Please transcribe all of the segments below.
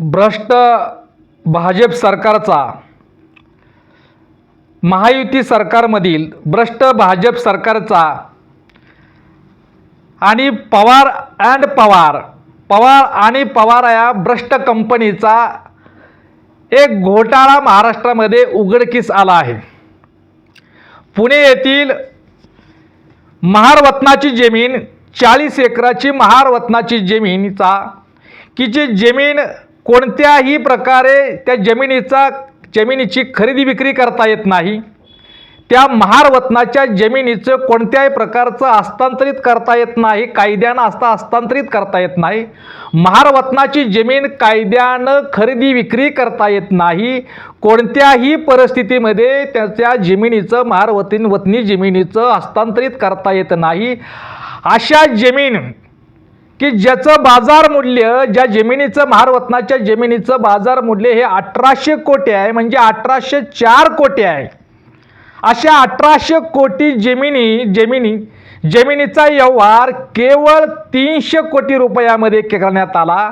भ्रष्ट भाजप सरकारचा महायुती सरकारमधील भ्रष्ट भाजप सरकारचा आणि पवार अँड पवार पवार आणि पवार या भ्रष्ट कंपनीचा एक घोटाळा महाराष्ट्रामध्ये उघडकीस आला आहे. पुणे येथील महारवतनाची जमीन चाळीस एकराची महारवतनाची जमीनचा की जी जमीन कोणत्याही प्रकारे त्या जमिनीचा जमिनीची खरेदी विक्री करता येत नाही. त्या महारवतनाच्या जमिनीचं कोणत्याही प्रकारचं हस्तांतरित करता येत नाही कायद्यानं हस्ता हस्तांतरित करता येत नाही. महारवतनाची जमीन कायद्यानं खरेदी विक्री करता येत नाही. कोणत्याही परिस्थितीमध्ये त्याच्या जमिनीचं महारवतीन वतनी जमिनीचं हस्तांतरित करता येत नाही. अशा जमीन की ज्याचं बाजार मूल्य ज्या जमिनीचं महारवतनाच्या जमिनीचं बाजार मूल्य हे अठराशे कोटी आहे म्हणजे अठराशे चार कोटी आहे. अशा अठराशे कोटी जमिनी जमिनी जमिनीचा व्यवहार केवळ तीनशे कोटी रुपयामध्ये करण्यात आला.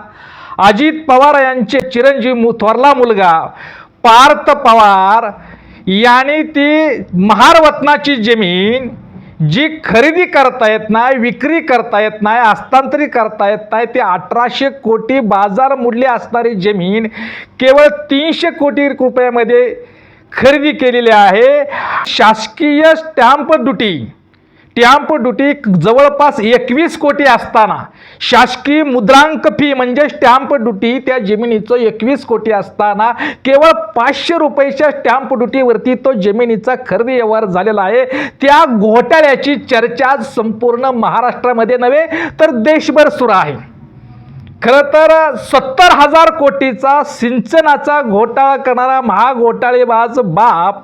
अजित पवार यांचे चिरंजीव मु थोरला मुलगा पार्थ पवार यांनी ती महारवतनाची जमीन जी खरेदी करता येत नाही विक्री करता येत नाही हस्तांतरित करता येत नाही ते अठराशे कोटी बाजार मूल्य असणारी जमीन केवळ तीनशे कोटी रुपयामध्ये खरेदी केलेली आहे. शासकीय स्टॅम्प ड्युटी स्टॅम्प ड्युटी जवळपास एकवीस कोटी असताना शासकीय मुद्रांक फी म्हणजे स्टॅम्प ड्युटी त्या जमिनीचं एकवीस कोटी असताना केवळ पाचशे रुपयाच्या स्टॅम्प ड्युटीवरती तो जमिनीचा खरेदी व्यवहार झालेला आहे. त्या घोटाळ्याची चर्चा संपूर्ण महाराष्ट्रामध्ये नव्हे तर देशभर सुरू आहे. खरं तर सत्तर हजार कोटीचा सिंचनाचा घोटाळा करणारा महाघोटाळेबाज बाप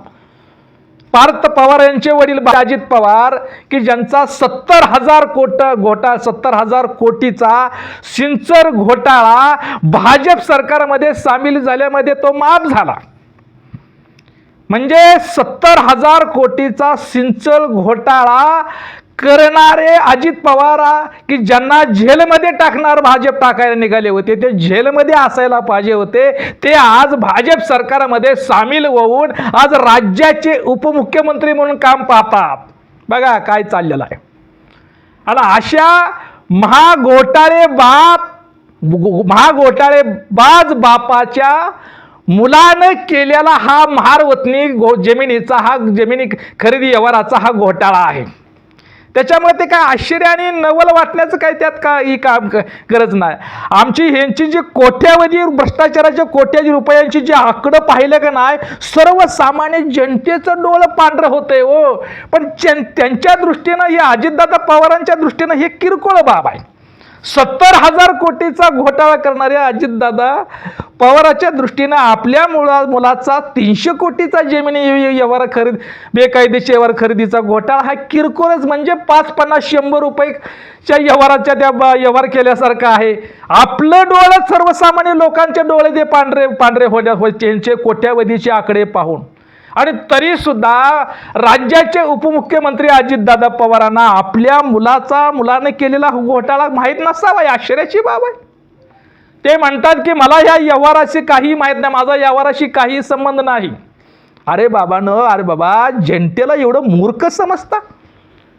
पार्थ पवार यांचे वडील अजित पवार की ज्यांचा सत्तर हजार कोट घोटा सत्तर हजार कोटीचा सिंचर घोटाळा भाजप सरकारमध्ये सामील झाल्यामध्ये तो माफ झाला. म्हणजे सत्तर हजार कोटीचा सिंचल घोटाळा करणारे अजित पवार की ज्यांना झेलमध्ये टाकणार भाजप टाकायला निघाले होते ते झेलमध्ये असायला पाहिजे होते ते आज भाजप सरकारमध्ये सामील होऊन आज राज्याचे उपमुख्यमंत्री म्हणून काम पाहतात. बघा काय चाललेलं आहे. आणि अशा महाघोटाळे बाप महाघोटाळे बाज बापाच्या मुलानं केलेला हा महारवतनी गो जमिनीचा हा जमिनी खरेदी व्यवहाराचा हा घोटाळा आहे. त्याच्यामुळे ते काय आश्चर्य आणि नवल वाटण्याचं काय त्यात का ही काम गरज नाही. आमची ह्यांची जी कोट्यावधी भ्रष्टाचाराच्या कोट्यावधी रुपयांची जी आकडं पाहिलं का नाही सर्वसामान्य जनतेचं डोळं पांढरं होतंय हो. पण त्यांच्या दृष्टीनं हे अजितदादा पवारांच्या दृष्टीनं हे किरकोळ बाब आहे. सत्तर हजार कोटीचा घोटाळा करणारे अजितदादा पवाराच्या दृष्टीनं आपल्या मुला मुलाचा तीनशे कोटीचा जमिनी व्यवहार खरेदी बेकायदेशीर व्यवहार खरेदीचा घोटाळा हा किरकोळच म्हणजे पाच पन्नास शंभर रुपयेच्या व्यवहाराच्या त्या व्यवहार केल्यासारखा आहे. आपलं डोळं सर्वसामान्य लोकांचे डोळे ते पांढरे पांढरे होण्या हो त्यांचे कोट्यावधीचे आकडे पाहून. आणि तरीसुद्धा राज्याचे उपमुख्यमंत्री अजितदादा पवारांना आपल्या मुलाचा मुलाने केलेला घोटाळा माहीत नसावा ही आश्चर्याची बाब आहे. ते म्हणतात की मला ह्या व्यवहाराशी काही माहीत नाही माझा व्यवहाराशी काही संबंध नाही. अरे बाबानं अरे बाबा जनतेला एवढं मूर्ख समजता?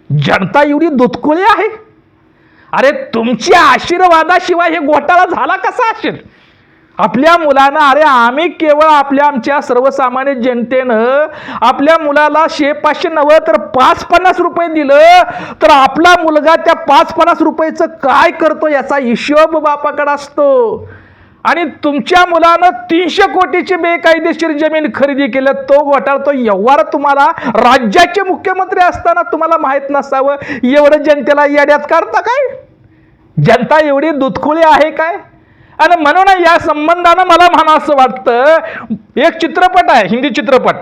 जनता एवढी दुतकुळी आहे? अरे तुमच्या आशीर्वादाशिवाय हे घोटाळा झाला कसा असेल? आपल्या मुलांना अरे आम्ही केवळ आपल्या आमच्या सर्वसामान्य जनतेनं आपल्या मुलाला शे पाचशे नव्वद तर पाच पन्नास रुपये दिलं. तर आपला मुलगा त्या पाच पन्नास रुपयेचं काय करतो याचा हिशोब बापाकडे असतो. आणि तुमच्या मुलानं तीनशे कोटीची बेकायदेशीर जमीन खरेदी केलं तो घोटाळा तो व्यवहार तुम्हाला राज्याचे मुख्यमंत्री असताना तुम्हाला माहीत नसावं. एवढं जनतेला येड्यात काढता काय? जनता एवढी दुधखुळी आहे काय? आणि म्हणून या संबंधानं मला म्हणा असं वाटतं एक चित्रपट आहे हिंदी चित्रपट.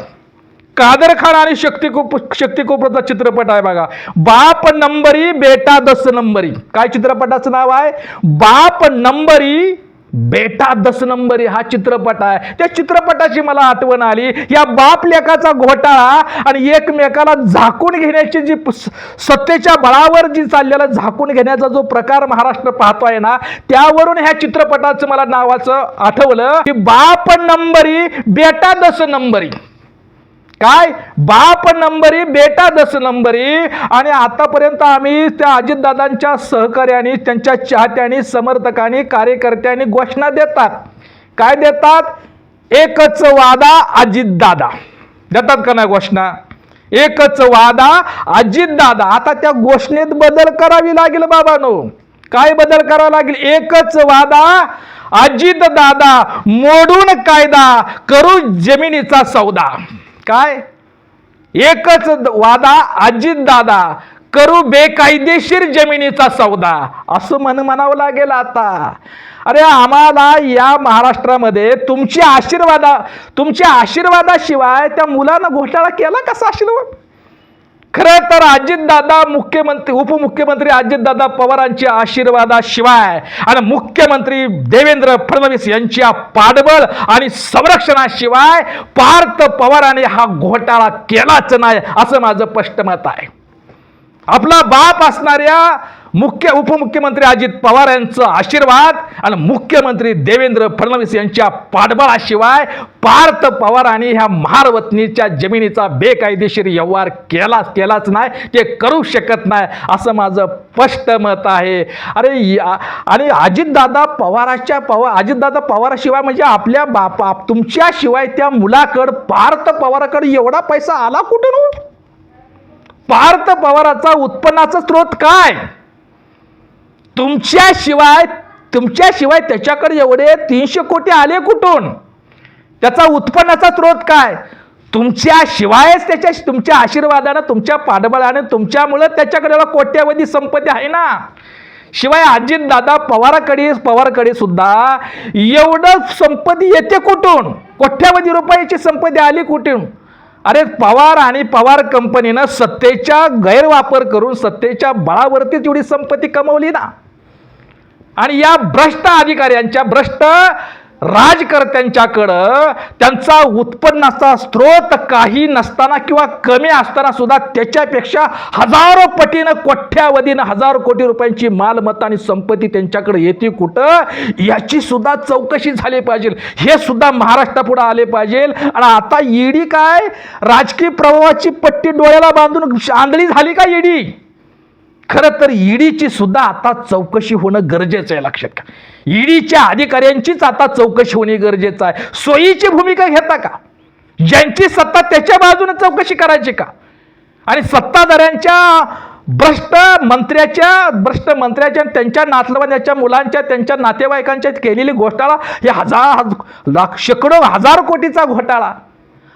कादर खान आणि शक्तिकोप शक्तिकोपचा चित्रपट आहे बघा. बाप नंबरी बेटा दस नंबरी. काय चित्रपटाचं नाव आहे? बाप नंबरी बेटा दस नंबरी हा चित्रपट आहे. त्या चित्रपटाची मला आठवण आली. या बाप लेखाचा घोटाळा आणि एकमेकाला झाकून घेण्याची जी सत्तेच्या बळावर जी चाललेला झाकून घेण्याचा जो प्रकार महाराष्ट्र पाहतोय ना त्यावरून ह्या चित्रपटाचं मला नावाचं आठवलं की बाप नंबरी बेटा दस नंबरी काय? बाप नंबरी बेटा दस नंबरी. आणि आतापर्यंत आम्ही त्या अजितदादांच्या सहकार्याने त्यांच्या चाहत्यांनी समर्थकांनी कार्यकर्त्यांनी घोषणा देतात. काय देतात? एकच वादा अजितदादा. देतात का नाही घोषणा? एकच वादा अजितदादा. आता त्या घोषणेत बदल करावी लागेल बाबानो. काय बदल करावा लागेल? एकच वादा अजित दादा मोडून कायदा करू जमिनीचा सौदा. काय? एकच वादा अजित दादा करू बेकायदेशीर जमिनीचा सौदा असं म्हण म्हणावं लागेल आता. अरे आम्हाला या महाराष्ट्रामध्ये तुमच्या आशीर्वादा तुमच्या आशीर्वादाशिवाय त्या मुलानं घोटाळा केला कसा आशीर्वाद? खरं तर अजितदादा मुख्यमंत्री उपमुख्यमंत्री अजितदादा पवारांच्या आशीर्वादाशिवाय आणि मुख्यमंत्री देवेंद्र फडणवीस यांच्या पाठबळ आणि संरक्षणाशिवाय पार्थ पवारांनी हा घोटाळा केलाच नाही असं माझं स्पष्ट मत आहे. आपला बाप असणाऱ्या मुख्य उपमुख्यमंत्री अजित पवार यांचा आशीर्वाद आणि मुख्यमंत्री देवेंद्र फडणवीस यांच्या पाठबळाशिवाय पार्थ पवारांनी ह्या महारवतनीच्या जमिनीचा बेकायदेशीर व्यवहार केला केलाच नाही ते करू शकत नाही असं माझं स्पष्ट मत आहे. अरे या- आणि अजितदादा पवाराच्या पवार अजितदादा पवाराशिवाय म्हणजे आपल्या बापा तुमच्याशिवाय त्या मुलाकडं पार्थ पवाराकडे एवढा पैसा आला कुठून हो? पार्थ पवाराचा उत्पन्नाचा स्रोत काय? तुमच्याशिवाय तुमच्याशिवाय त्याच्याकडे एवढे तीनशे कोटी आले कुठून? त्याचा उत्पन्नाचा स्रोत काय? तुमच्याशिवायच त्याच्या तुमच्या आशीर्वादानं तुमच्या पाठबळानं तुमच्यामुळं त्याच्याकडे एवढा कोट्यावधी संपत्ती आहे ना? शिवाय अजित दादा पवाराकडे पवारकडे सुद्धा एवढं संपत्ती येते कुठून? कोट्यावधी रुपयाची संपत्ती आली कुठून? अरे पवार आणि पवार कंपनीनं सत्तेचा गैरवापर करून सत्तेच्या बळावरती तेवढी संपत्ती कमवली ना. आणि या भ्रष्ट अधिकाऱ्यांच्या भ्रष्ट राजकर्त्यांच्याकडं त्यांचा उत्पन्नाचा स्रोत काही नसताना किंवा कमी असताना सुद्धा त्याच्यापेक्षा हजारो पटीनं कोठ्यावधीनं हजारो कोटी रुपयांची मालमत्ता आणि संपत्ती त्यांच्याकडे येते कुठं? याची सुद्धा चौकशी झाली पाहिजे. हे सुद्धा महाराष्ट्रापुढे आले पाहिजे. आणि आता ईडी काय? राजकीय प्रभावाची पट्टी डोळ्याला बांधून आंधळी झाली का ईडी? खरं तर ईडीची सुद्धा आता चौकशी होणं गरजेचं आहे लक्षात का ईडीच्या अधिकाऱ्यांचीच आता चौकशी होणे गरजेचं आहे. सोयीची भूमिका घेता का? ज्यांची सत्ता त्याच्या बाजूने चौकशी करायची का? आणि सत्ताधाऱ्यांच्या भ्रष्ट मंत्र्याच्या भ्रष्ट मंत्र्याच्या त्यांच्या नातलवांच्या मुलांच्या त्यांच्या नातेवाईकांच्या केलेली घोटाळा हे हजार लाख शेकडो हजार कोटीचा घोटाळा.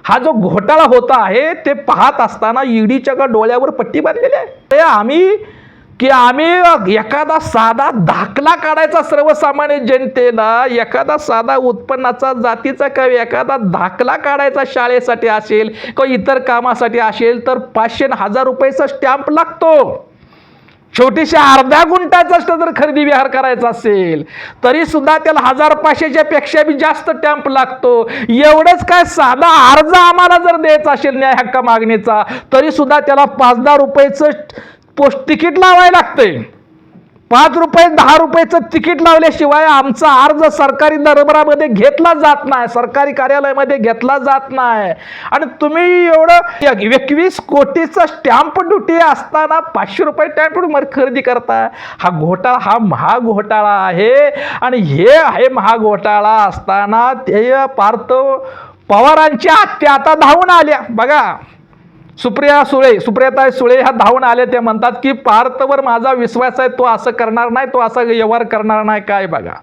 हा जो घोटाळा होता आहे ते पाहत असताना ईडीच्या का डोळ्यावर पट्टी बांधलेली आहे? ते आम्ही की आम्ही एखादा साधा दाखला काढायचा सर्वसामान्य जनतेला एखादा साधा उत्पन्नाचा जातीचा किंवा एखादा दाखला काढायचा शाळेसाठी असेल किंवा इतर कामासाठी असेल तर पाचशे हजार रुपयाचा स्टॅम्प लागतो. छोटीशा अर्ध्या गुंठाचा जर खरेदी विहार करायचा असेल तरी सुद्धा त्याला हजार पाचशेच्या पेक्षा बी जास्त टॅम्प लागतो. एवढंच काय साधा अर्ज आम्हाला जर द्यायचा असेल न्याय हक्क मागणीचा तरी सुद्धा त्याला पाच दहा रुपयाचं पोस्ट तिकीट लावायला लागतंय. पाच रुपये दहा रुपयाचं तिकीट लावल्याशिवाय आमचा अर्ज सरकारी दरबारामध्ये घेतला जात नाही सरकारी कार्यालयामध्ये घेतला जात नाही. आणि तुम्ही एवढं एकवीस कोटीचा स्टॅम्प ड्युटी असताना पाचशे रुपये स्टॅम्प ड्युटी खरेदी करताय. हा घोटाळा हा महाघोटाळा आहे. आणि हे आहे महाघोटाळा असताना ते पार्थ पवारांच्या हत्या आता धावून आल्या. बघा. सुप्रिया सुळे सुप्रियाताई सुळे ह्या धावून आल्या ते म्हणतात की पार्थवर माझा विश्वास आहे तो असं करणार नाही तो असा व्यवहार करणार नाही काय बघा.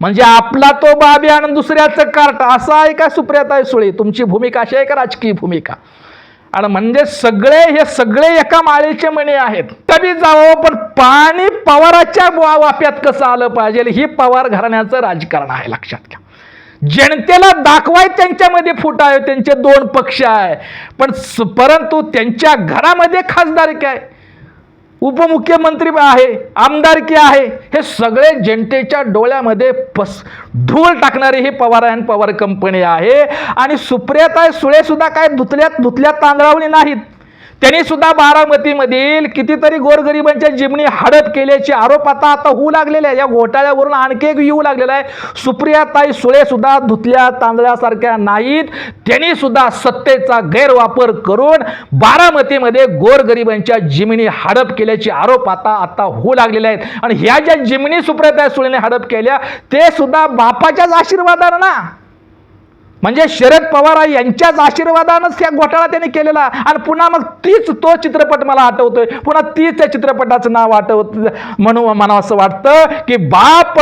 म्हणजे आपला तो बाबी आणि दुसऱ्याचं कार्ट असं आहे का सुप्रियाताई सुळे? तुमची भूमिका अशी आहे का राजकीय भूमिका? आणि म्हणजे सगळे हे सगळे एका माळेचे मणी आहेत. तरी जावं पण पाणी पवाराच्या वाप्यात कसं आलं पाहिजे? ही पवार घराण्याचं राजकारण आहे लक्षात घ्या. जनतेला दाखवाय त्यांच्यामध्ये फूट आहे त्यांचे दोन पक्ष आहे. पण परंतु त्यांच्या घरामध्ये खासदार काय उपमुख्यमंत्री आहे आमदारकी आहे. हे सगळे जनतेच्या डोळ्यामध्ये पस धूळ टाकणारी ही पवार अँड पवार कंपनी आहे. आणि सुप्रियाताय सुळेसुद्धा काय धुतल्यात धुतल्या तांदळावली नाहीत. त्यांनी सुद्धा बारामतीमधील कितीतरी गोरगरिबांच्या जिमणी हडप केल्याचे आरोप आता आता होऊ लागलेले आहे या घोटाळ्यावरून आणखी एक येऊ लागलेला आहे. सुप्रियाताई सुळे सुद्धा धुतल्या तांदळासारख्या नाहीत. त्यांनी सुद्धा सत्तेचा गैरवापर करून बारामतीमध्ये गोरगरिबांच्या जिमिनी हडप केल्याचे आरोप आता आता होऊ लागलेले आहेत. आणि ह्या ज्या जिमिनी सुप्रियाताई सुळेने हडप केल्या ते सुद्धा बापाच्याच आशीर्वादानं ना? म्हणजे शरद पवार यांच्याच आशीर्वादानंच त्या घोटाळा त्याने केलेला. आणि पुन्हा मग तीच तो चित्रपट मला आठवतोय. पुन्हा तीच त्या चित्रपटाचं नाव आठवत म्हणून मला असं वाटतं की बाप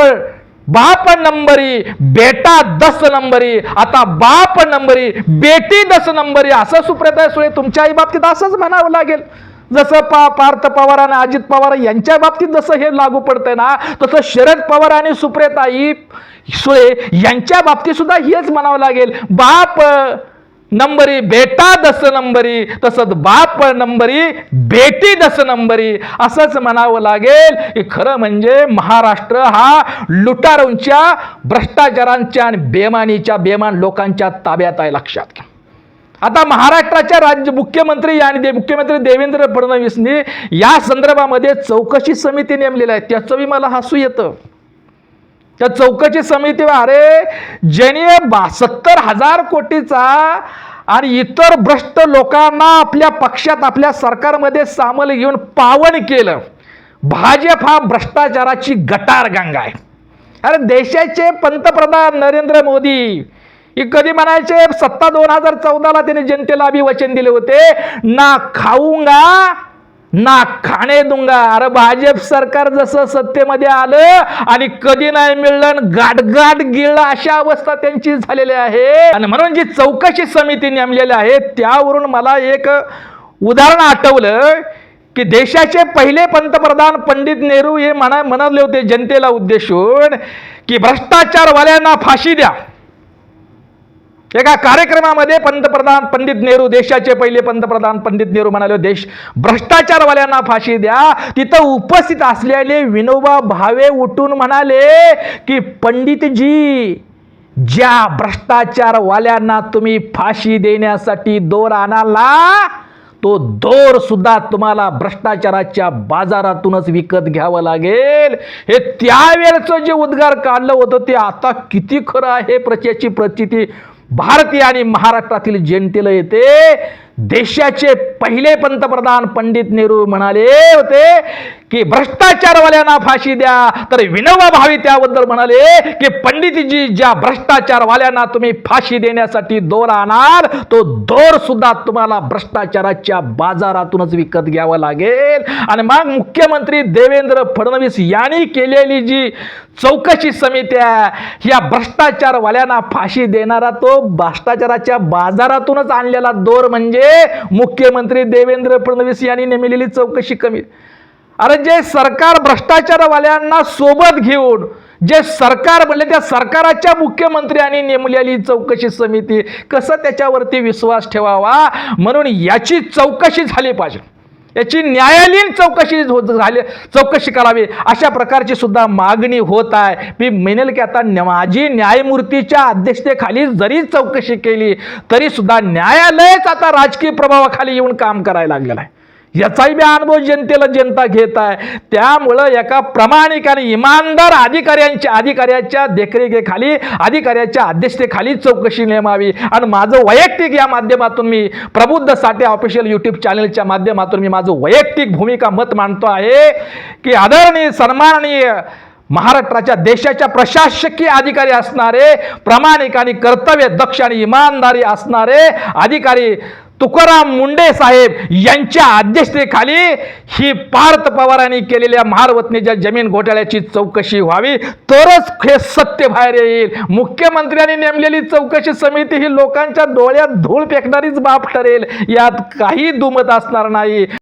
बाप नंबरी बेटा दस नंबरी आता बाप नंबरी बेटी दस नंबरी असं सुप्रिया सुळे तुमच्याही बाबतीत असंच म्हणावं लागेल. जसं पा पार्थ पवार आणि अजित पवार यांच्या बाबतीत जसं हे लागू पडतंय ना तसं शरद पवार आणि सुप्रियताई सुळे यांच्या बाबतीत सुद्धा हेच म्हणावं लागेल. बाप नंबरी बेटा दस नंबरी तसंच बाप नंबरी बेटी दस नंबरी असंच म्हणावं लागेल की खरं म्हणजे महाराष्ट्र हा लुटारूंच्या भ्रष्टाचारांच्या आणि बेमानीच्या बेमान लोकांच्या ताब्यात आहे लक्षात घ्या. आता महाराष्ट्राच्या राज्य मुख्यमंत्री आणि दे मुख्यमंत्री देवेंद्र फडणवीसनी या संदर्भामध्ये चौकशी समिती नेमलेली आहे. त्याचंही मला हसू येतं. त्या चौकशी समिती अरे ज्याने बा सत्तर हजार कोटीचा आणि इतर भ्रष्ट लोकांना आपल्या पक्षात आपल्या सरकारमध्ये सामील घेऊन पावन केलं. भाजप हा भ्रष्टाचाराची गटार गंगा आहे. अरे देशाचे पंतप्रधान नरेंद्र मोदी कधी म्हणायचे सत्ता दोन हजार चौदाला त्याने जनतेला अभिवचन दिले होते. ना खाऊंगा ना खाणे दुंगा. अरे भाजप सरकार जसं सत्तेमध्ये आलं आणि कधी नाही मिळलं आणि गिळलं अशा अवस्था त्यांची झालेली आहे आणि म्हणून जी चौकशी समिती नेमलेली आहे त्यावरून मला एक उदाहरण आठवलं की देशाचे पहिले पंतप्रधान पंडित नेहरू हे म्हणा म्हणाले होते जनतेला उद्देशून की भ्रष्टाचारवाल्यांना फाशी द्या. एका कार्यक्रमामध्ये पंतप्रधान पंडित नेहरू देशाचे पहिले पंतप्रधान पंडित नेहरू म्हणाले देश भ्रष्टाचारवाल्यांना फाशी द्या. तिथं उपस्थित असलेले विनोबा भावे उठून म्हणाले की पंडितजी ज्या भ्रष्टाचारवाल्यांना तुम्ही फाशी देण्यासाठी दोर आणाला तो दोर सुद्धा तुम्हाला भ्रष्टाचाराच्या बाजारातूनच विकत घ्यावं लागेल. हे त्यावेळेचं जे उद्गार काढलं होतं ते आता किती खरं आहे प्रत्येची प्रचिती भारतीय आणि महाराष्ट्रातील जनतेला येते. देशाचे पहिले पंतप्रधान पंडित नेहरू म्हणाले होते की भ्रष्टाचारवाल्यांना फाशी द्या. तर विनोबा भावे त्याबद्दल म्हणाले की पंडितजी ज्या भ्रष्टाचारवाल्यांना तुम्ही फाशी देण्यासाठी दोर आणाल तो दोर सुद्धा तुम्हाला भ्रष्टाचाराच्या बाजारातूनच विकत घ्यावा लागेल. आणि मग मुख्यमंत्री देवेंद्र फडणवीस यांनी केलेली जी चौकशी समिती आहे या भ्रष्टाचारवाल्यांना फाशी देणारा तो भ्रष्टाचाराच्या बाजारातूनच आणलेला दोर म्हणजे मुख्यमंत्री देवेंद्र फडणवीस यांनी नेमलेली चौकशी कमी. अरे जे सरकार भ्रष्टाचारवाल्यांना सोबत घेऊन जे सरकार म्हणले त्या सरकाराच्या मुख्यमंत्र्यांनी नेमलेली चौकशी समिती कसं त्याच्यावरती विश्वास ठेवावा? म्हणून याची चौकशी झाली पाहिजे. याची न्यायालयीन चौकशी हो- झाली चौकशी करावी. अशा प्रकारची सुद्धा मागणी होत आहे. मी म्हणेल की आता न्या- माझी न्यायमूर्तीच्या अध्यक्षतेखाली जरी चौकशी केली तरी सुद्धा न्यायालयच आता राजकीय प्रभावाखाली येऊन काम करायला लागलेलं आहे. याचाही बी अनुभव जनतेला जनता घेत आहे. त्यामुळं एका प्रामाणिक आणि इमानदार अधिकाऱ्यांच्या अधिकाऱ्याच्या देखरेखीखाली अधिकाऱ्याच्या अध्यक्षतेखाली चौकशी नेमावी. आणि माझं वैयक्तिक या माध्यमातून मी प्रबुद्ध साठे ऑफिशियल यूट्यूब चॅनलच्या माध्यमातून मी माझं वैयक्तिक भूमिका मत मांडतो आहे की आदरणीय सन्माननीय महाराष्ट्राच्या देशाच्या प्रशासकीय अधिकारी असणारे प्रामाणिक आणि कर्तव्य दक्ष आणि इमानदारी असणारे अधिकारी तुकाराम मुंडे साहेब यांच्या अध्यक्षतेखाली ही पार्थ पवारांनी केलेल्या महारवतनीच्या जमीन घोटाळ्याची चौकशी व्हावी. तरच हे सत्य बाहेर येईल. मुख्यमंत्र्यांनी नेमलेली चौकशी समिती ही लोकांच्या डोळ्यात धूळ फेकणारीच बाब ठरेल. यात काही दुमत असणार नाही.